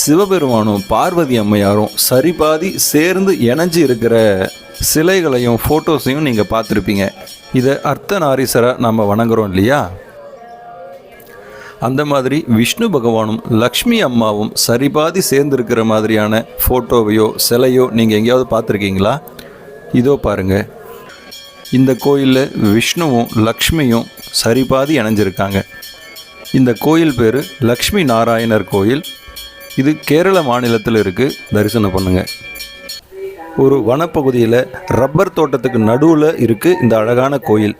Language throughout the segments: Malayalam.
சிவபெருமானும் பார்வதி அம்மையாரும் சரிபாதி சேர்ந்து இணைஞ்சு இருக்கிற சிலைகளையும் ஃபோட்டோஸையும் நீங்கள் பார்த்துருப்பீங்க. இதை அர்த்தநாரீஸ்வரை நம்ம வணங்குறோம் இல்லையா? அந்த மாதிரி விஷ்ணு பகவானும் லக்ஷ்மி அம்மாவும் சரிபாதி சேர்ந்துருக்கிற மாதிரியான ஃபோட்டோவையோ சிலையோ நீங்கள் எங்கேயாவது பார்த்துருக்கீங்களா? இதோ பாருங்க. இந்த கோயிலில் விஷ்ணுவும் லக்ஷ்மியும் சரிபாதி இணைஞ்சிருக்காங்க. இந்த கோயில் பேர் லக்ஷ்மி நாராயணர் கோயில். இது கேரள மாநிலத்தில் இருக்குது தரிசனம் பண்ணுங்க. ஒரு வனப்பகுதியில் ரப்பர் தோட்டத்துக்கு நடுவில் இருக்குது இந்த அழகான கோயில்.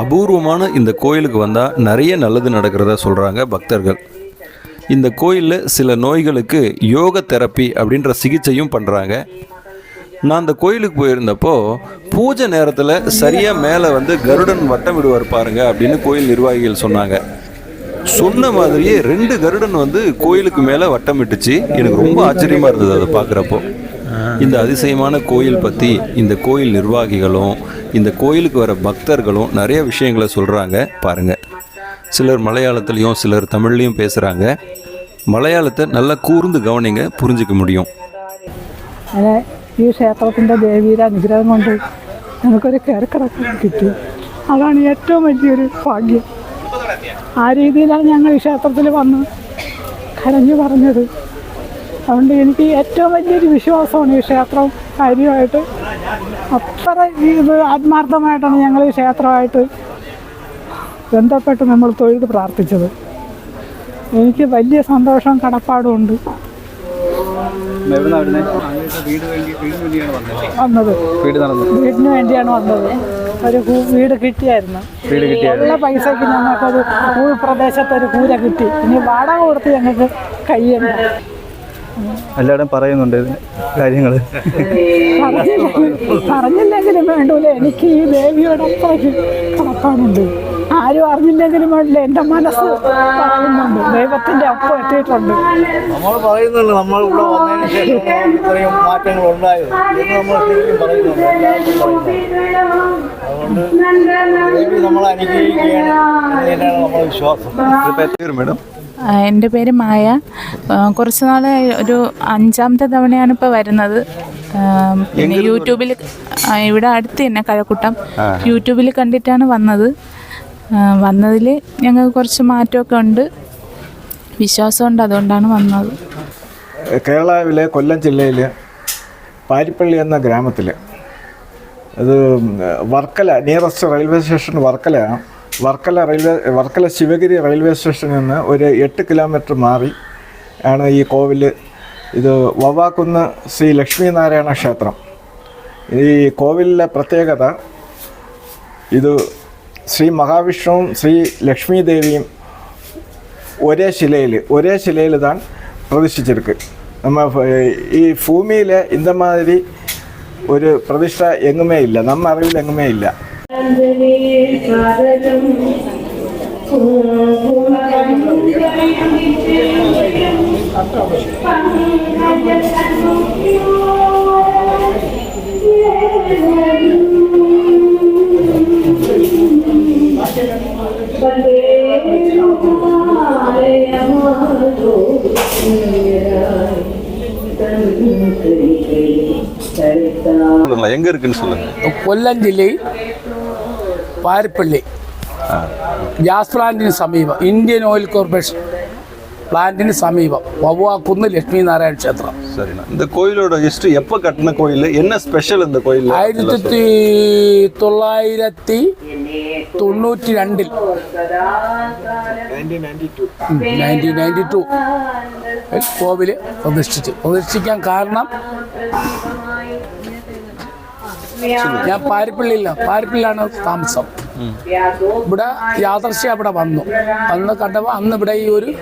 அபூர்வமான இந்த கோயிலுக்கு வந்தால் நிறைய நல்லது நடக்கிறதா சொல்கிறாங்க பக்தர்கள். இந்த கோயிலில் சில நோய்களுக்கு யோக தெரப்பி அப்படின்ற சிகிச்சையும் பண்ணுறாங்க நான் அந்த கோயிலுக்கு போயிருந்தப்போ பூஜை நேரத்தில் சரியாக மேலே வந்து கருடன் வட்டம் விடுவார் பாருங்க அப்படின்னு கோயில் நிர்வாகிகள் சொன்னாங்க. சொன்ன மாதிரியே ரெண்டு கருடன் வந்து கோயிலுக்கு மேலே வட்டம் விட்டுச்சு எனக்கு ரொம்ப ஆச்சரியமாக இருந்தது அதை பார்க்குறப்போ இந்த அதிசயமான கோயில் பற்றி இந்த கோயில் நிர்வாகிகளும் இந்த கோயிலுக்கு வர பக்தர்களும் நிறைய விஷயங்களை சொல்கிறாங்க பாருங்கள் சிலர் மலையாளத்துலேயும் சிலர் தமிழ்லேயும் பேசுகிறாங்க மலையாளத்தை நல்லா கூர்ந்து கவனிங்க புரிஞ்சுக்க முடியும் അങ്ങനെ ഈ ക്ഷേത്രത്തിൻ്റെ ദേവിയുടെ അനുഗ്രഹം കൊണ്ട് നമുക്കൊരു കയറിക്കിടക്കം കിട്ടി അതാണ് ഏറ്റവും വലിയൊരു ഭാഗ്യം ആ രീതിയിലാണ് ഞങ്ങൾ ഈ ക്ഷേത്രത്തിൽ വന്ന് കരഞ്ഞു പറഞ്ഞത്. അതുകൊണ്ട് എനിക്ക് ഏറ്റവും വലിയൊരു വിശ്വാസമാണ് ഈ ക്ഷേത്രം കാര്യമായിട്ട് അത്ര ഇത് ആത്മാർത്ഥമായിട്ടാണ് ഞങ്ങൾ ഈ ക്ഷേത്രമായിട്ട് ബന്ധപ്പെട്ട് നമ്മൾ തൊഴുത് പ്രാർത്ഥിച്ചത്. എനിക്ക് വലിയ സന്തോഷം കടപ്പാടും ഉണ്ട്. വന്നത്. വീടിന് വേണ്ടിയാണ് വന്നത്. ഒരു വീട് കിട്ടിയായിരുന്നു. ഉള്ള പൈസക്ക് ഞങ്ങൾക്കൊരു ഉൾപ്രദേശത്ത് ഒരു കൂര കിട്ടി. ഇനി വാടക കൊടുത്ത് ഞങ്ങൾക്ക് കഴിയണ്ട എല്ലാവരും പറയുന്നുണ്ട് കാര്യങ്ങൾ പറഞ്ഞില്ലെങ്കിലും വേണ്ടൂല? എനിക്ക് ഈ ദേവിയോട് അത്രയ്ക്ക് കടപ്പാടുണ്ട്. ആരും അറിഞ്ഞില്ലെങ്കിലും വേണ്ടില്ല എന്റെ മനസ്സ് പറയുന്നുണ്ട്. ദൈവത്തിന്റെ ഒപ്പം എത്തിയിട്ടുണ്ട്. നമ്മൾ പറയുന്നുണ്ട്. നമ്മൾ ഇവിടെ വന്നതിന് ശേഷം ഇത്രയും മാറ്റങ്ങൾ ഉണ്ടായത് നമ്മൾ പറയുന്നുണ്ട്. അതുകൊണ്ട് ദേവി നമ്മളെ അനുഗ്രഹിക്കുകയാണ് എന്ന് തന്നെയാണ് നമ്മുടെ വിശ്വാസം പേര് മേഡം. എന്റെ പേര് മായ. കുറച്ച് നാൾ ഒരു അഞ്ചാമത്തെ തവണയാണ് ഇപ്പോൾ വരുന്നത്. പിന്നെ യൂട്യൂബിൽ ഇവിടെ അടുത്ത് തന്നെ കഴക്കൂട്ടം. യൂട്യൂബിൽ കണ്ടിട്ടാണ് വന്നത്. വന്നതിൽ ഞങ്ങൾക്ക് കുറച്ച് മാറ്റമൊക്കെ ഉണ്ട്. വിശ്വാസമുണ്ട് അതുകൊണ്ടാണ് വന്നത്. കേരളാവിലെ കൊല്ലം ജില്ലയിൽ പാരിപ്പള്ളി എന്ന ഗ്രാമത്തിൽ അത് Varkala nearest railway station Varkala. Varkala railway Varkala Sivagiri railway സ്റ്റേഷനിൽ നിന്ന് ഒരു എട്ട് കിലോമീറ്റർ മാറി ആണ് ഈ കോവിൽ ഇത് വവ്വാക്കുന്ന് ശ്രീ ലക്ഷ്മിനാരായണ ക്ഷേത്രം. ഈ കോവിലിലെ പ്രത്യേകത ഇത് ശ്രീ മഹാവിഷ്ണുവും ശ്രീ ലക്ഷ്മി ദേവിയും ഒരേ ശിലയിൽ ഒരേ ശിലയിൽ താൻ പ്രതിഷ്ഠിച്ചിരിക്കുക നമ്മൾ ഈ ഭൂമിയിലെ ഇന്തമാതിരി ഒരു പ്രതിഷ്ഠ എങ്ങുമേ ഇല്ല. നമ്മ അറിവിൽ എങ്ങുമേ ഇല്ല. சொல்லுங்களா எங்கே இருக்குன்னு சொல்லுங்கள் കൊല്ലം ജില്ലയിൽ പാരിപ്പള്ളി ഗ്യാസ് പ്ലാന്റിന് സമീപം ഇന്ത്യൻ ഓയിൽ കോർപ്പറേഷൻ പ്ലാന്റിന് സമീപം വവ്വാക്കുന്ന് ലക്ഷ്മി നാരായണ ക്ഷേത്രം சரிண்ணா இந்த கோயிலோட ஹிஸ்ட்ரி எப்போ கட்டின கோயில் என்ன ஸ்பெஷல் இந்த கோயில் ആയിരത്തി തൊള്ളായിരത്തി തൊണ്ണൂറ്റി രണ്ടിൽ നയൻറ്റീൻ നയൻറ്റി ടു കോവില് പ്രതിഷ്ഠിച്ചു പ്രതിഷ്ഠിക്കാൻ കാരണം ഞാൻ പാരിപ്പള്ളിയിലാണ് പാരിപ്പള്ളിയിലാണ് താമസം. ഇവിടെ യാദർശ്യ അവിടെ വന്നു. അന്ന് കണ്ടപ്പോൾ അന്ന് ഇവിടെ ഈ ഒരു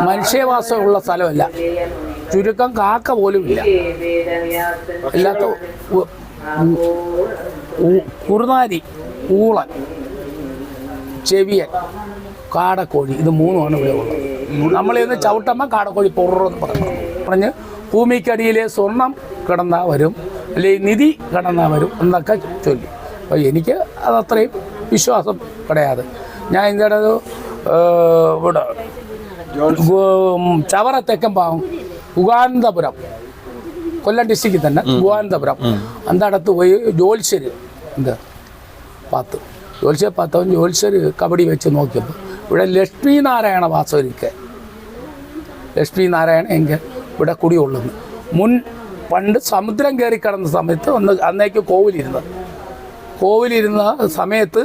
മനുഷ്യവാസമുള്ള സ്ഥലമല്ല. ചുരുക്കം കാക്ക പോലും ഇല്ല. ഉ- കുറുനാരി ഊളൻ ചെവിയൻ കാടക്കോഴി. ഇത് മൂന്നുമാണ് ഇവിടെ ഉള്ളത്. നമ്മളിന്ന് ചവിട്ടമ്മ കാടക്കോഴി പൊറന്ന് പറഞ്ഞു. പറഞ്ഞ് ഭൂമിക്കടിയിലെ സ്വർണം കിടന്നാൽ വരും. അല്ലെങ്കിൽ നിധി കടന്നാൽ വരും എന്നൊക്കെ ചൊല്ലി. അപ്പോൾ എനിക്ക് അതത്രയും വിശ്വാസം കിടയാതെ. ഞാൻ ഇതിന്റെ ഇവിടെ ചവറ തെക്കൻ ഭാഗം ഉഗാനന്തപുരം കൊല്ലം ഡിസ്ട്രിക്റ്റിൽ തന്നെ ഉഗാനന്തപുരം അന്തടത്ത് പോയി ജോത്സ്യർ എന്ത്? പാത്ത്. ജോത്സ്യ പാത്തവൻ ജോത്സ്യർ കബഡി വെച്ച് നോക്കിയപ്പോൾ ഇവിടെ ലക്ഷ്മി നാരായണ വാസവരിക്ക. ലക്ഷ്മി നാരായണ എങ്കിൽ ഇവിടെ കുടികൊള്ളുന്നു. മുൻ പണ്ട് സമുദ്രം കയറി കിടന്ന സമയത്ത് ഒന്ന് അന്നേക്ക് കോവിലിരുന്നത് കോവിലിരുന്ന സമയത്ത്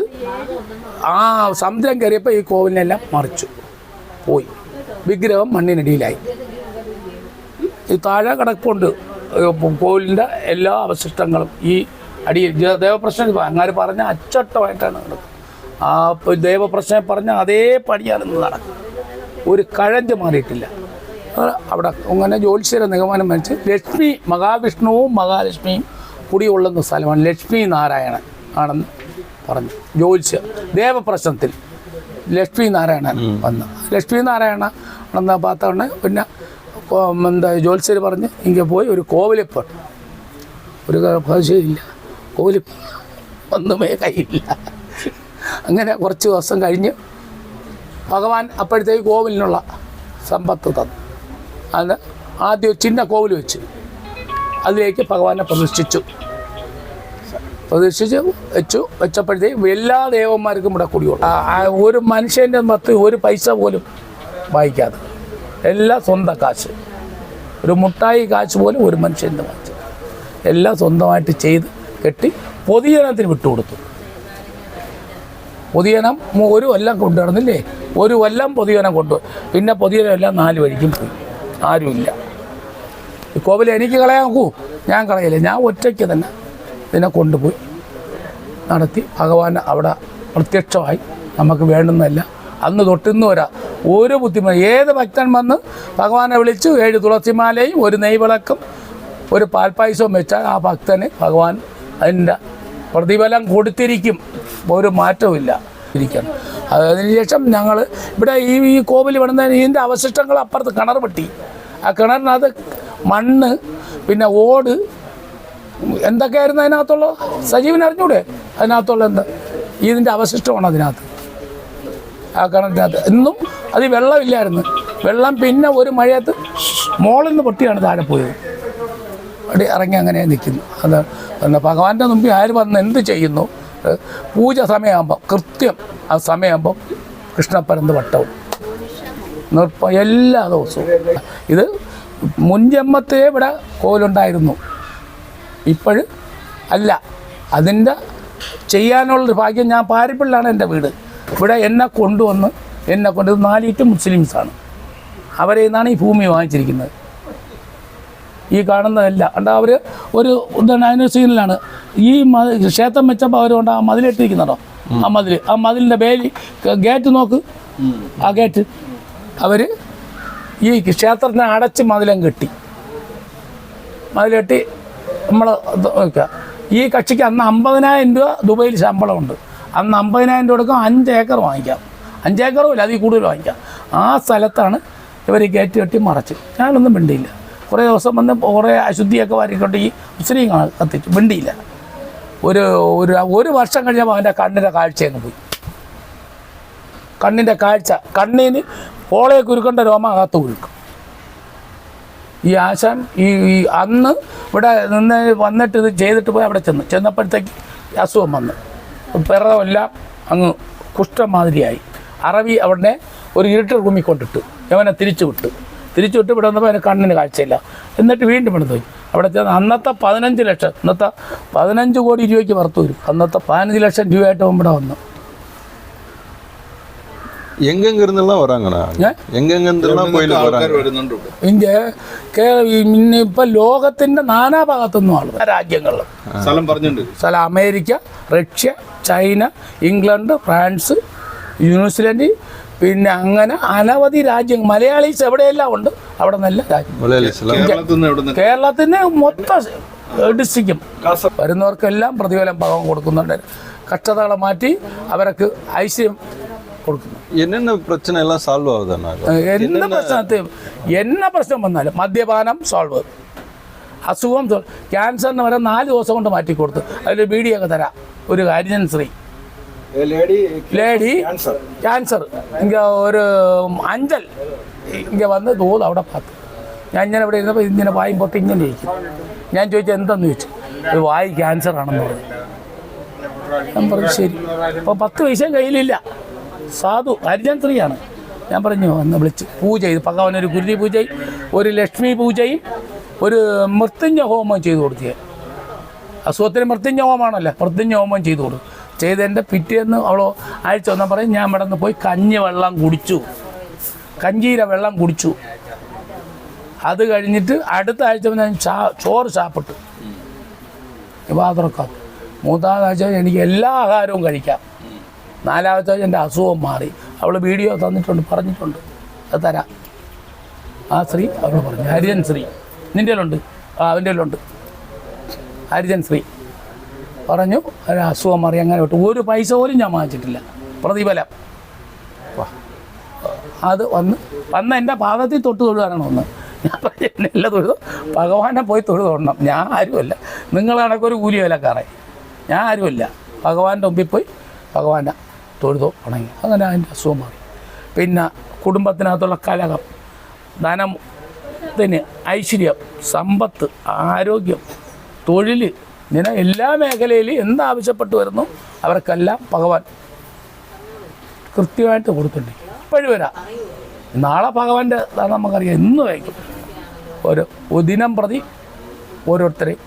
ആ സമുദ്രം കയറിയപ്പോൾ ഈ കോവിലിനെല്ലാം മറിച്ചു. പോയി. വിഗ്രഹം മണ്ണിനടിയിലായി. ഈ താഴെ കിടപ്പുണ്ട്. കോവിലിന്റെ എല്ലാ അവശിഷ്ടങ്ങളും ഈ അടിയിൽ. ദേവപ്രശ്നം അങ്ങനെ പറഞ്ഞ അച്ചട്ടമായിട്ടാണ് കിടക്കുന്നത് ആ ദേവപ്രശ്നം പറഞ്ഞ അതേ പടിയാണ് ഇന്ന് നടക്കുന്നത്. ഒരു കഴഞ്ച് മാറിയിട്ടില്ല. അവിടെ അങ്ങനെ ജ്യോത്സ്യര നിഗമനം വെച്ച് ലക്ഷ്മി മഹാവിഷ്ണുവും മഹാലക്ഷ്മിയും കുടികൊള്ളുന്ന സ്ഥലമാണ് ലക്ഷ്മി നാരായണൻ ആണെന്ന് പറഞ്ഞു. ജ്യോത്സ്യർ ദേവപ്രശ്നത്തിൽ ലക്ഷ്മി നാരായണൻ വന്ന്. ലക്ഷ്മി നാരായണ എന്ന പാത്താണ് പിന്നെ എന്താ ജ്യോത്സ്യർ പറഞ്ഞ് ഇങ്ങനെ പോയി ഒരു കോവിലിപ്പ്. ഒരു ഭാഷയില്ല കോവിലിപ്പ് ഒന്നുമേ കയ്യില്ല അങ്ങനെ കുറച്ച് ദിവസം കഴിഞ്ഞ് ഭഗവാൻ അപ്പോഴത്തേക്ക് കോവിലിനുള്ള സമ്പത്ത് തന്നു. അത് ആദ്യം ചിന്ന കോവിൽ വെച്ച്. അതിലേക്ക് ഭഗവാനെ പ്രതിഷ്ഠിച്ചു. പ്രതിഷ്ഠിച്ച് വെച്ചു വെച്ചപ്പോഴത്തേക്കും എല്ലാ ദേവന്മാർക്കും ഇവിടെ ആ ഒരു മനുഷ്യന്റെ മത്ത് ഒരു പൈസ പോലും വായിക്കാതെ എല്ലാം സ്വന്തം കാശ്. ഒരു മുട്ടായി കാശ് പോലും ഒരു മനുഷ്യന്റെ വാങ്ങിച്ചു എല്ലാം സ്വന്തമായിട്ട് ചെയ്ത് കെട്ടി പൊതുജനത്തിന് വിട്ടുകൊടുത്തു. പൊതുജനം ഒരു കൊല്ലം കൊണ്ടുവരുന്നില്ലേ ഒരു കൊല്ലം പൊതുജനം കൊണ്ടുപോയി പിന്നെ പൊതുജനം എല്ലാം നാല് വഴിക്കും പോയി. ആരുമില്ല. ഈ കോവിൽ എനിക്ക് കളയാൻ നോക്കൂ. ഞാൻ കളയില്ല. ഞാൻ ഒറ്റയ്ക്ക് തന്നെ ഇതിനെ കൊണ്ടുപോയി നടത്തി ഭഗവാൻ അവിടെ പ്രത്യക്ഷമായി നമുക്ക് വേണ്ടുന്നതല്ല. അന്ന് തൊട്ടിന്ന് വരാം ഒരു ബുദ്ധിമുട്ട് ഏത് ഭക്തൻ വന്ന് ഭഗവാനെ വിളിച്ചു ഏഴ് തുളസിമാലയും ഒരു നെയ്വിളക്കും ഒരു പാൽപ്പായസവും വെച്ചാൽ ആ ഭക്തന് ഭഗവാൻ അതിന്റെ പ്രതിഫലം കൊടുത്തിരിക്കും. ഒരു മാറ്റവും ഇല്ല ഇരിക്കണം. അതിനുശേഷം ഞങ്ങൾ ഇവിടെ ഈ ഈ കോവിൽ വിടുന്നതിന് ഇതിന്റെ അവശിഷ്ടങ്ങൾ അപ്പുറത്ത് കിണർ വെട്ടി. ആ കിണറിനകത്ത് മണ്ണ് പിന്നെ ഓട് എന്തൊക്കെയായിരുന്നു അതിനകത്തുള്ള സജീവൻ അറിഞ്ഞൂടെ? അതിനകത്തുള്ള എന്താ? ഇതിന്റെ അവശിഷ്ടമാണ് അതിനകത്ത്. ആ കിണറ്റിനകത്ത് ഇന്നും അത് വെള്ളമില്ലായിരുന്നു. വെള്ളം പിന്നെ ഒരു മഴയത്ത് മോളിൽ നിന്ന് പൊട്ടിയാണ് താഴെ പോയത്. അവിടെ ഇറങ്ങി അങ്ങനെ നിൽക്കുന്നു. അത് ഭഗവാന്റെ മുമ്പിൽ ആര് വന്ന് എന്ത് ചെയ്യുന്നു? ഏഹ് പൂജ സമയമാകുമ്പോൾ കൃത്യം ആ സമയമാകുമ്പോൾ കൃഷ്ണപ്പരന്ത് വട്ടവും. നിർപ്പ എല്ലാ ദിവസവും. ഇത് മുൻജന്മത്തെ ഇവിടെ കോലുണ്ടായിരുന്നു. ഇപ്പോഴ് അല്ല അതിന്റെ ചെയ്യാനുള്ളൊരു ഭാഗ്യം ഞാൻ പാരിപ്പിള്ളാണ് എന്റെ വീട്. ഇവിടെ എന്നെ കൊണ്ടുവന്ന് എന്നെ കൊണ്ട് നാലീറ്റ് മുസ്ലിംസാണ്. അവരെ നിന്നാണ് ഈ ഭൂമി വാങ്ങിച്ചിരിക്കുന്നത്. ഈ കാണുന്നതല്ല. കണ്ട അവർ ഒരു എന്താണ് അതിന് സീനിലാണ് ഈ ക്ഷേത്രം വെച്ചപ്പോൾ അവരുകൊണ്ട് ആ മതിലിട്ടിരിക്കുന്നുണ്ടോ ആ മതിൽ ആ മതിലിന്റെ ബേലി ഗേറ്റ് നോക്ക്. ആ ഗേറ്റ് അവർ ഈ ക്ഷേത്രത്തിനെ അടച്ച് മതിലും കെട്ടി മതിലെട്ടി നമ്മൾ നോക്കുക ഈ കക്ഷിക്ക് അന്ന് അമ്പതിനായിരം രൂപ ദുബൈയിൽ ശമ്പളമുണ്ട്. അന്ന് അമ്പതിനായിരം രൂപ കൊടുക്കാം അഞ്ച് ഏക്കർ വാങ്ങിക്കാം. അഞ്ച് ഏക്കറും ഇല്ല അതിൽ കൂടുതൽ വാങ്ങിക്കാം. ആ സ്ഥലത്താണ് ഇവർ ഈ കയറ്റി കെട്ടി മറച്ച്. ഞാനൊന്നും മിണ്ടിയില്ല. കുറേ ദിവസം വന്ന് കുറേ അശുദ്ധിയൊക്കെ വാരിക്കൊണ്ട് ഈ മുസ്ലിം കത്തിച്ചു. മിണ്ടിയില്ല. ഒരു ഒരു ഒരു വർഷം കഴിഞ്ഞപ്പോൾ അവന്റെ കണ്ണിന്റെ കാഴ്ച അങ്ങ് പോയി. കണ്ണിന്റെ കാഴ്ച. കണ്ണിന് പോളയെ കുരുക്കേണ്ട രോമം അകത്ത് കുരുക്കും. ഈ ആശാൻ ഈ ഈ അന്ന് ഇവിടെ നിന്ന് വന്നിട്ട് ഇത് ചെയ്തിട്ട് പോയി അവിടെ ചെന്ന്. ചെന്നപ്പോഴത്തേക്ക് അസുഖം വന്നു. പിറവെല്ലാം അങ്ങ് കുഷ്ഠം മാതിരിയായി അറബി അവിടെ ഒരു ഇരുട്ട് കുമ്മിക്കൊണ്ടിട്ട് കൊണ്ടിട്ട്. യവനെ തിരിച്ചു വിട്ടു. തിരിച്ചു വിട്ട് ഇവിടെ വന്നപ്പോൾ അതിന് കണ്ണിന് കാഴ്ചയില്ല. എന്നിട്ട് വീണ്ടും ഇവിടെ പോയി. അവിടെ ചെന്ന് അന്നത്തെ പതിനഞ്ച് ലക്ഷം ഇന്നത്തെ പതിനഞ്ച് കോടി രൂപയ്ക്ക് പുറത്തു വരും. അന്നത്തെ പതിനഞ്ച് ലക്ഷം രൂപയായിട്ട് ഇവിടെ വന്നു. എങ്കെങ്കിരുന്നെല്ലാം വരാങ്ങണ എങ്കെങ്കിരുന്നെല്ലാം പോയി വരുന്നുണ്ട് ഇപ്പൊ ലോകത്തിന്റെ നാനാഭാഗത്തുനിന്നും ആളുകൾ രാജ്യങ്ങളിൽ സ്ഥലം പറഞ്ഞിട്ടുണ്ട്. സ്ഥലം America Russia China England France New Zealand പിന്നെ അങ്ങനെ അനവധി രാജ്യങ്ങൾ മലയാളീസ് എവിടെയെല്ലാം ഉണ്ട്? അവിടെ നല്ല രാജ്യം. കേരളത്തിന് മൊത്തം ഡിസ്ട്രിക്റ്റും. വരുന്നവർക്കെല്ലാം പ്രതിഫലം ഭഗവാൻ കൊടുക്കുന്നുണ്ട്. കഷ്ടതകളെ മാറ്റി അവർക്ക് ഐശ്വര്യം കൊടുക്കുന്നു. പ്രശ്നം എല്ലാം സോൾവ് ആവുന്നതാണ് എന്ന പ്രശ്നത്തെ പ്രശ്നം വന്നാലും മദ്യപാനം സോൾവ് അസുഖം ക്യാൻസറിന് വരെ നാല് ദിവസം കൊണ്ട് മാറ്റി കൊടുത്തു അതിൽ ബീഡിയൊക്കെ തരാം. ഒരു ഹരിജൻ ശ്രീ. லேடி கேன்சர் இங்கே ஒரு அஞ்சல் ഇങ്ങനെ വന്ന് തോത് അവിടെ പാത്തു. ഞാൻ ഇങ്ങനെ ഇവിടെ ഇരുന്നപ്പോൾ ഇങ്ങനെ വായി പൊട്ടി ഇങ്ങനെ ഇരിക്കും. ഞാൻ ചോദിച്ചത് എന്താന്ന്? ചോദിച്ചു. അത് വായി ക്യാൻസർ ആണെന്ന് പറഞ്ഞു. ഞാൻ പറഞ്ഞു ശരി. അപ്പോൾ പത്ത് പൈസ കയ്യിലില്ല. സാധു ഹരിജൻ സ്ത്രീയാണ് ഞാൻ പറഞ്ഞു എന്ന് വിളിച്ച് പൂജ ചെയ്ത്. ഒരു ഗുരുതി പൂജയും ഒരു ലക്ഷ്മി പൂജയും ഒരു മൃത്യുഞ്ഞ ഹോമം ചെയ്തു കൊടുത്തേ അസുഖത്തിന് മൃത്യുഞ്ഞ ഹോമാണല്ലോ മൃത്യുഞ്ഞ ഹോമം ചെയ്തു കൊടുത്തു. ചെയ്തതിന്റെ പിറ്റേന്ന് അവൾ അയച്ചു വന്നാൽ പറയും ഞാൻ ഇവിടെ നിന്ന് പോയി കഞ്ഞി വെള്ളം കുടിച്ചു. കഞ്ചീര വെള്ളം കുടിച്ചു. അത് കഴിഞ്ഞിട്ട് അടുത്ത ആഴ്ച ഞാൻ ചാ ചോറ് ചാപ്പിട്ടു. വാതുറക്കാം മൂന്നാമത്തെ ആഴ്ച എനിക്ക് എല്ലാ ആഹാരവും കഴിക്കാം. നാലാമത്തെ ആഴ്ച എന്റെ അസുഖം മാറി. അവൾ വീഡിയോ തന്നിട്ടുണ്ട് പറഞ്ഞിട്ടുണ്ട്. അത് തരാം. ആ ശ്രീ അവൾ പറഞ്ഞു ഹരിജൻ ശ്രീ നിന്റെ ഉണ്ട് ആ അവന്റെ ഉണ്ട് ഹരിജൻ സ്ത്രീ. പറഞ്ഞു. ഒരു അസുഖം മാറി അങ്ങനെ വിട്ടു. ഒരു പൈസ പോലും ഞാൻ വാങ്ങിച്ചിട്ടില്ല. പ്രതിഫലം. അത് വന്ന് വന്ന് എന്റെ പാദത്തിൽ തൊട്ട് തൊഴുകാനാണ് ഒന്ന് ഞാൻ എന്നെ തൊഴുതു? ഭഗവാനെ പോയി തൊഴുതൊടണം ഞാൻ ആരുമല്ല. നിങ്ങൾ ഒരു കൂലി വിലക്കാറെ ഞാൻ ആരുമല്ല. ഭഗവാന്റെ മുമ്പിൽ പോയി ഭഗവാനെ തൊഴുതോ ഉണങ്ങി അങ്ങനെ അതിന്റെ അസുഖം മാറി. പിന്നെ കുടുംബത്തിനകത്തുള്ള കലകം ധനം ഐശ്വര്യം സമ്പത്ത് ആരോഗ്യം തൊഴിൽ ഇങ്ങനെ എല്ലാ മേഖലയിലും എന്താവശ്യപ്പെട്ട് വരുന്നു അവർക്കെല്ലാം ഭഗവാൻ കൃത്യമായിട്ട് കൊടുത്തിട്ടുണ്ട്. ഇപ്പോഴും വരാം. നാളെ ഭഗവാന്റെ ഇതാണ് നമുക്കറിയാം. ഇന്ന് വയ്ക്കും ഒരു ദിനം പ്രതി ഓരോരുത്തരെയും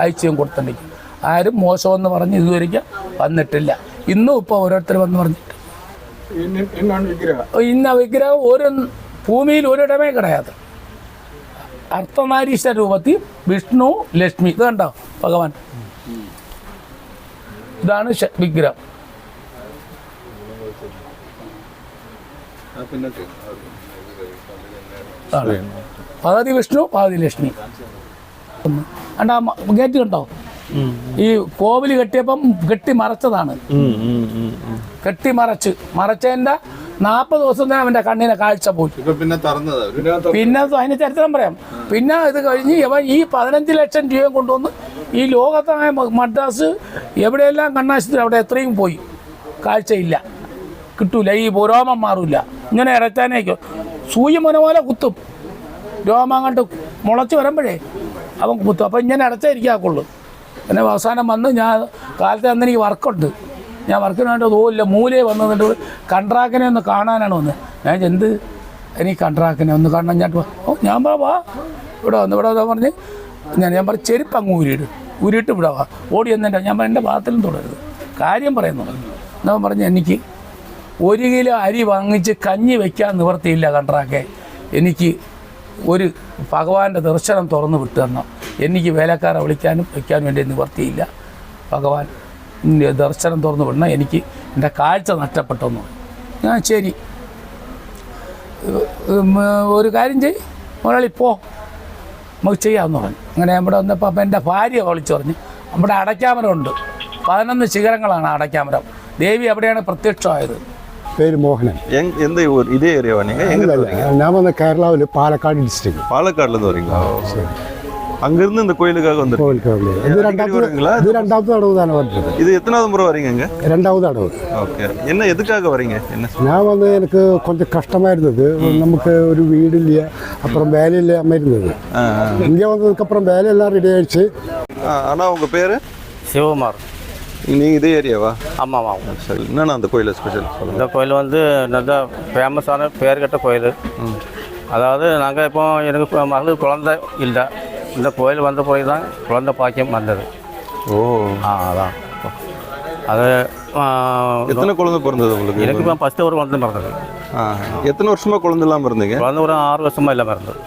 അയച്ചും കൊടുത്തിട്ടുണ്ട്. ആരും മോശമെന്ന് പറഞ്ഞ് ഇതുവരെയ്ക്ക് വന്നിട്ടില്ല. ഇന്നും ഇപ്പോൾ ഓരോരുത്തർ വന്ന് പറഞ്ഞിട്ട് ഇന്ന വിഗ്രഹം ഒരു ഭൂമിയിൽ ഒരിടമേ കിടയാതെ അർത്ഥനാരീശ്വര രൂപത്തിൽ വിഷ്ണു ലക്ഷ്മി. ഇത് കണ്ടോ? ഭഗവാൻ. ഇതാണ് വിഗ്രഹം. പാതി പകുതി വിഷ്ണു പകുതി ലക്ഷ്മി. അണ്ടാ കണ്ടാ ഗേറ്റ് കണ്ടോ? ഈ കോവിൽ കെട്ടിയപ്പം കെട്ടി മറച്ചതാണ്. കെട്ടി മറച്ച്. മറച്ചതിന്റെ നാൽപ്പത് ദിവസം തന്നെ അവന്റെ കണ്ണിനെ കാഴ്ച പോയി പിന്നെ അതിന് ചരിത്രം പറയാം. പിന്നെ ഇത് കഴിഞ്ഞ് ഇവൻ ഈ പതിനഞ്ച് ലക്ഷം രൂപയും കൊണ്ടുവന്ന് ഈ ലോകത്തായ മദ്രാസ് എവിടെയെല്ലാം കണ്ണാശുപത്രി അവിടെ എത്രയും പോയി. കാഴ്ചയില്ല. കിട്ടൂല. ഈ രോമം മാറൂല. ഇങ്ങനെ ഇറച്ചാനേക്കോ സൂര്യ മുന പോലെ കുത്തും. രോമം കണ്ട് മുളച്ച് വരുമ്പോഴേ അവൻ കുത്തും. അപ്പം ഇങ്ങനെ അടച്ചായിരിക്കാക്കുള്ളൂ പിന്നെ അവസാനം വന്ന് ഞാൻ കാലത്ത് അന്ന് എനിക്ക് വർക്കുണ്ട് ഞാൻ വർക്കിന് വേണ്ടി തോന്നില്ല മൂലയെ വന്ന് നിന്നിട്ട് ഒന്ന് കാണാനാണ് വന്നത്. ഞാൻ എന്ത്? എനിക്ക് കൺട്രാക്കിനെ ഒന്ന് കാണാൻ ഞാൻ ഓ ഞാൻ വാ വാ. ഇവിടെ വന്ന് ഇവിടെ വന്നാൽ പറഞ്ഞ് ഞാൻ ഞാൻ പറഞ്ഞു ചെരുപ്പ് അങ്ങ് ഊരിയിട്. ഊരിയിട്ട് ഇവിടെ വാ. ഓടി എന്നെ ഞാൻ എന്റെ ഭാഗത്തിലും തുടരുത്. കാര്യം പറയുന്നു എന്നാ പറഞ്ഞ് എനിക്ക് ഒരു കിലോ അരി വാങ്ങിച്ച് കഞ്ഞി വയ്ക്കാൻ നിവർത്തിയില്ല കൺട്രാക്കെ എനിക്ക് ഒരു ഭഗവാന്റെ ദർശനം തുറന്നു തന്നോ എനിക്ക് വേലക്കാരെ വിളിക്കാനും വയ്ക്കാനും വേണ്ടി നിവർത്തിയില്ല. ഭഗവാൻ ദർശനം തുറന്നു വിടണം. എനിക്ക് എന്റെ കാഴ്ച നഷ്ടപ്പെട്ടെന്ന് ഞാൻ ശരി. ഒരു കാര്യം ചെയ്. മുതലാളി പോ. നമുക്ക് ചെയ്യാമെന്ന് പറഞ്ഞു. അങ്ങനെ ഇവിടെ വന്നപ്പോൾ അപ്പം എന്റെ ഭാര്യ വിളിച്ചു പറഞ്ഞു നമ്മുടെ അടയ്ക്കാമരമുണ്ട് പതിനൊന്ന് ശിഖരങ്ങളാണ് അടയ്ക്കാമരം. ദേവി അവിടെയാണ് പ്രത്യക്ഷമായത്? പേര് മോഹനൻ. എന്ത് ഇതേ ഏരിയ ഞാൻ വന്ന കേരളാവിൽ പാലക്കാട് ഡിസ്ട്രിക്ട് പാലക്കാടിൽ നിന്ന് அங்கிருந்து இந்த கோயிலுக்காக வந்து கோவிலுக்கு வந்து இது ரெண்டாவது? இது ரெண்டாவது தடவை தானே வருது இது எத்தனாவது முறை வரீங்க இங்க ரெண்டாவது தடவை. ஓகே. என்ன எதுக்காக வரீங்க? என்ன? நான் வந்து எனக்கு கொஞ்சம் கஷ்டமாக இருந்தது. நமக்கு ஒரு வீடு இல்லையா அப்புறம் வேலை இல்லாமல் இருந்தது. இங்கே வந்ததுக்கப்புறம் வேலையெல்லாம் ரெடி ஆயிடுச்சு. ஆ, அண்ணா உங்க பேரு? சிவகுமார். நீங்க இதே ஏரியாவா ஆமாம் ஆமாம். சரி என்னண்ணா அந்த கோயில ஸ்பெஷல் இந்த கோயில் வந்து நல்ல ஃபேமஸான பேர் கெட்ட கோயில். அதாவது நாங்கள் இப்போ எனக்கு இப்போ மகளுக்கு குழந்தை இல்லை. இந்த கோயில் வந்த பிறகு தான் குழந்தை பாக்கியம் வந்தது. ஓ. ஆ அதான். அது எத்தனை குழந்தை பிறந்தது உங்களுக்கு? எனக்கு இப்போ ஃபஸ்ட்டு ஒரு குழந்தை பிறந்தது. எத்தனை வருஷமா குழந்தை இல்லாமல் இருந்தீங்க குழந்தை ஒரு ஆறு வருஷமா இல்லாமல் இருந்தது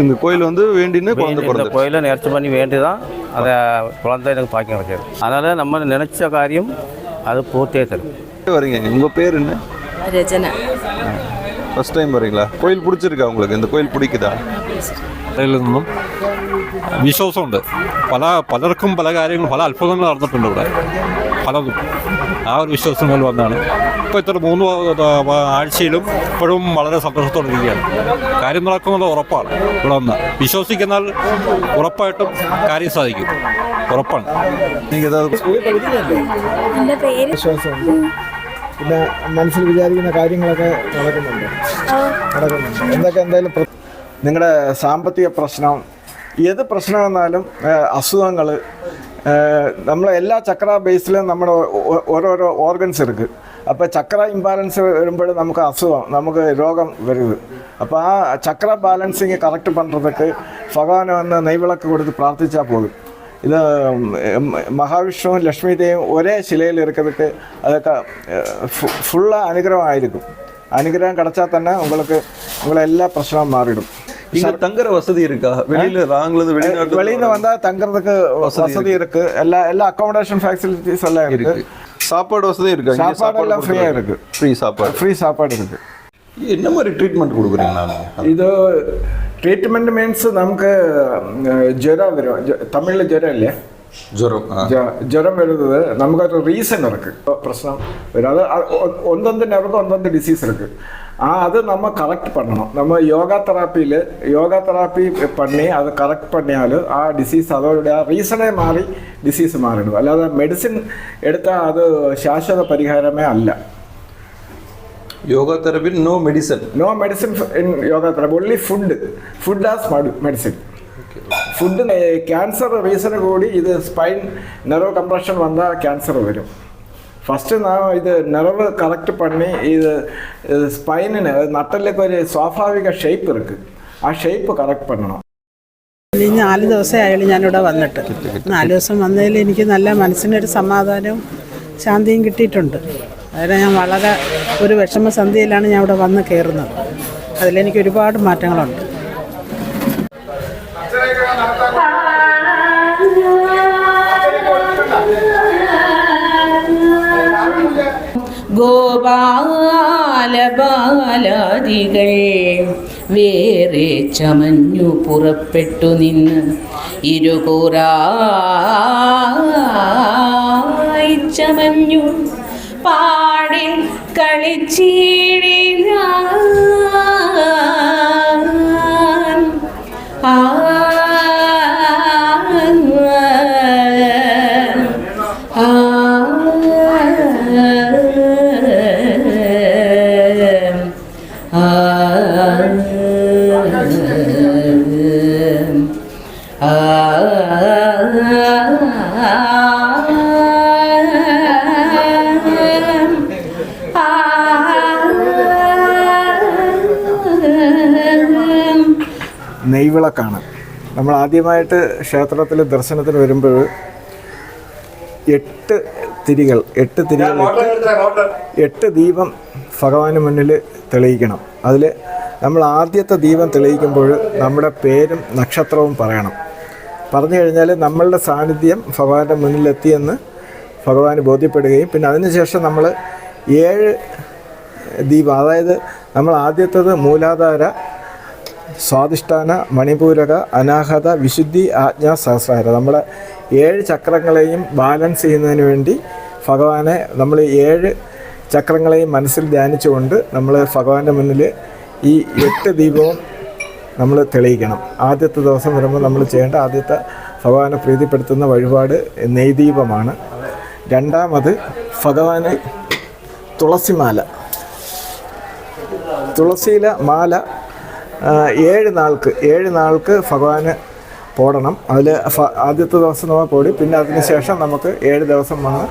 இந்த கோயில் வந்து வேண்டின்னு குழந்தை பிறந்த கோயிலை நேர்ச்சி பண்ணி வேண்டி தான் அதை குழந்தை எனக்கு பாக்கியம் கிடைக்காது அதனால் நம்ம நினச்ச காரியம் அது பூர்த்தியே தரும் வரீங்க? உங்கள் பேர் என்ன? ரஜனா. ஃபஸ்ட் டைம் வரீங்களா? கோயில் பிடிச்சிருக்கா உங்களுக்கு? இந்த கோயில் பிடிக்குதா? கோயில் വിശ്വാസമുണ്ട്. പല പലർക്കും പല കാര്യങ്ങളും പല അത്ഭുതങ്ങൾ നടന്നിട്ടുണ്ട് ഇവിടെ. പലതും. ആ ഒരു വിശ്വാസങ്ങളിൽ വന്നാണ്. ഇപ്പോൾ ഇത്ര മൂന്ന് ആഴ്ചയിലും ഇപ്പോഴും വളരെ സന്തോഷത്തോടെ ഇരിക്കുകയാണ്. കാര്യം നടക്കുന്നത് ഉറപ്പാണ്. ഇവിടെ വന്ന് വിശ്വസിക്കുന്നാൽ ഉറപ്പായിട്ടും കാര്യം സാധിക്കും. ഉറപ്പാണ്. പിന്നെ മനസ്സിൽ വിചാരിക്കുന്ന കാര്യങ്ങളൊക്കെ നടക്കുന്നുണ്ട്. നടക്കുന്നുണ്ട്. എന്തൊക്കെ എന്തായാലും നിങ്ങളുടെ സാമ്പത്തിക പ്രശ്നം ഏത് പ്രശ്നം വന്നാലും അസുഖങ്ങൾ നമ്മളെ എല്ലാ ചക്ര ബേസിലും നമ്മുടെ ഓരോരോ ഓർഗൻസ് എടുക്കും അപ്പോൾ ചക്ര ഇംബാലൻസ് വരുമ്പോൾ നമുക്ക് അസുഖം നമുക്ക് രോഗം വരുത്. അപ്പോൾ ആ ചക്ര ബാലൻസിങ് കറക്റ്റ് പണ്ടതൊക്കെ ഭഗവാനെ വന്ന് നെയ്വിളക്ക് കൊടുത്ത് പ്രാർത്ഥിച്ചാൽ പോകും ഇത് മഹാവിഷ്ണുവും ലക്ഷ്മിദേവും ഒരേ ശിലയിൽ ഇരിക്കുന്നതുക്ക് അതൊക്കെ ഫുള്ള് അനുഗ്രഹമായിരിക്കും. അനുഗ്രഹം കിടച്ചാൽ തന്നെ ഉങ്ങൾക്ക് നിങ്ങളെല്ലാ പ്രശ്നവും മാറിയിടും. இங்க தங்குற வசதி இருக்கா? வெளியில ராங்ல வெளிநாட்டு வெளியில வந்தா தங்குறதுக்கு வசதி இருக்கு. எல்லா எல்லா அகாமடேஷன் ஃபெசிலிட்டிஸ் எல்லாம் இருக்கு. சாப்பாடு வசதி இருக்கு? சாப்பாடு எல்லாம் ஃப்ரீயா இருக்கு. ஃப்ரீ சாப்பாடு. ஃப்ரீ சாப்பாடு இருக்கு. என்ன மாதிரி ட்ரீட்மெண்ட் கொடுக்குறீங்களா இது ட்ரீட்மெண்ட் மீன்ஸ் நமக்கு ஜுரம் வரும். தமிழ்ல ஜெரா இல்லையா? ജ്വരം വരുന്നത് നമുക്കൊരു റീസൺ ഇറക്ക്. പ്രശ്നം വരാതെ ഒന്നൊന്ന് നിറക്ക് ഒന്നൊന്ന് ഡിസീസ് ഇറക്ക്. ആ അത് நம்ம கரெக்ட் നമ്മൾ യോഗ തെറാപ്പിയിൽ യോഗ തെറാപ്പി പണി അത് കറക്റ്റ് പണിയാൽ ആ ഡിസീസ് டிசீஸ் ആ റീസണെ മാറി ഡിസീസ് மாறிடும் അല്ലാതെ മെഡിസിൻ എടുത്താൽ അത് ശാശ്വത പരിഹാരമേ അല്ല. Yoga therapy no medicine no medicine in yoga therapy only food food as medicine food cancer reason കൂടി ഇത് സ്പൈൻ നെറോ കംപ്രഷൻ വന്നാൽ ക്യാൻസർ വരും. ഫസ്റ്റ് നാം ഇത് നെറവ് കറക്റ്റ് പണി ഇത് സ്പൈനിന് നട്ടലിലേക്ക് ഒരു സ്വാഭാവിക ഷേപ്പ് ഇருக்கு ആ ഷേപ്പ് കറക്റ്റ് പണണം. ഇനി നാല് ദിവസമായാലും ഞാനിവിടെ വന്നിട്ട്. നാല് ദിവസം വന്നതിൽ എനിക്ക് നല്ല മനസ്സിനൊരു സമാധാനവും ശാന്തിയും കിട്ടിയിട്ടുണ്ട്. അതായത് ഞാൻ വളരെ ഒരു വിഷമസന്ധിയിലാണ് ഞാൻ ഇവിടെ വന്ന് കയറുന്നത്. അതിലെനിക്ക് ഒരുപാട് മാറ്റങ്ങളുണ്ട്. ഗോപാലബാലാദികൾ വേറെ ചമഞ്ഞു പുറപ്പെട്ടു നിന്ന് ഇരുകൂറായി ചമഞ്ഞു പാടി കളിച്ചീഴിനാൻ നെയ്വിളക്കാണ്. നമ്മൾ ആദ്യമായിട്ട് ക്ഷേത്രത്തിൽ ദർശനത്തിന് വരുമ്പോൾ എട്ട് തിരികൾ എട്ട് തിരികൾ എട്ട് ദീപം ഭഗവാന് മുന്നിൽ തെളിയിക്കണം. അതിൽ നമ്മൾ ആദ്യത്തെ ദീപം തെളിയിക്കുമ്പോൾ നമ്മുടെ പേരും നക്ഷത്രവും പറയണം. പറഞ്ഞു കഴിഞ്ഞാൽ നമ്മളുടെ സാന്നിധ്യം ഭഗവാന്റെ മുന്നിലെത്തിയെന്ന് ഭഗവാന് ബോധ്യപ്പെടുകയും പിന്നെ അതിനുശേഷം നമ്മൾ ഏഴ് ദീപം അതായത് നമ്മൾ ആദ്യത്തത് മൂലാധാര സ്വാധിഷ്ഠാന മണിപൂരക അനാഹത വിശുദ്ധി ആജ്ഞാ സഹസ്രാര നമ്മുടെ ഏഴ് ചക്രങ്ങളെയും ബാലൻസ് ചെയ്യുന്നതിന് വേണ്ടി ഭഗവാനെ നമ്മൾ ഏഴ് ചക്രങ്ങളെയും മനസ്സിൽ ധ്യാനിച്ചുകൊണ്ട് നമ്മൾ ഭഗവാന്റെ മുന്നിൽ ഈ എട്ട് ദീപവും നമ്മൾ തെളിയിക്കണം. ആദ്യത്തെ ദിവസം വരുമ്പോൾ നമ്മൾ ചെയ്യേണ്ട ആദ്യത്തെ ഭഗവാനെ പ്രീതിപ്പെടുത്തുന്ന വഴിപാട് നെയ്ദീപമാണ്. രണ്ടാമത് ഭഗവാന് തുളസിമാല. തുളസിയില മാല ഏഴ് നാൾക്ക് ഏഴ് നാൾക്ക് ഭഗവാന് പോടണം. അതിൽ ആദ്യത്തെ ദിവസം നമ്മൾ പോടി പിന്നെ അതിന് ശേഷം നമുക്ക് ഏഴ് ദിവസം വന്ന്